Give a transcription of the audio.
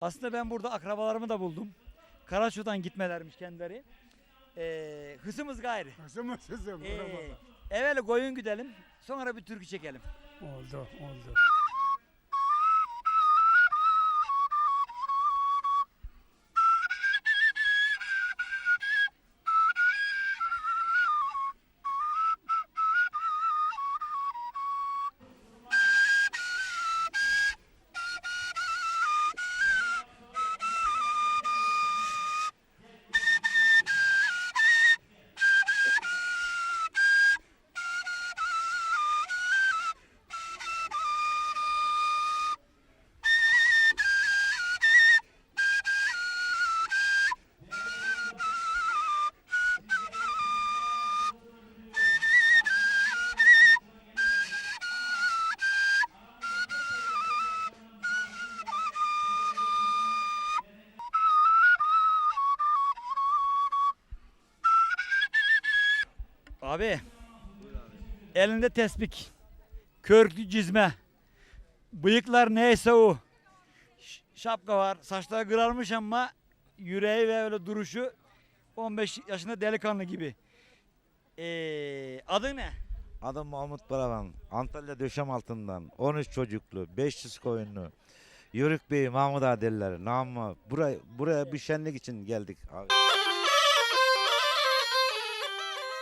Aslında ben burada akrabalarımı da buldum. Karaço'dan gitmelermiş kendileri. Ee, hısımız gayrı. Kızım sızım. Ee, evvel koyun güdelim. Sonra bir türkü çekelim. Oldu oldu. Abi. Elinde tespik. Körklü cizme. Bıyıklar neyse o. Şapka var. Saçları kırarmış ama yüreği ve öyle duruşu 15 yaşında delikanlı gibi. Ee, adın ne? Adım Mahmut Baravan. Antalya döşem altından 13 çocuklu, 500 koyunlu. Yörük Bey Mahmut Ağa derler. Namı. Buraya, buraya bir şenlik için geldik. abi.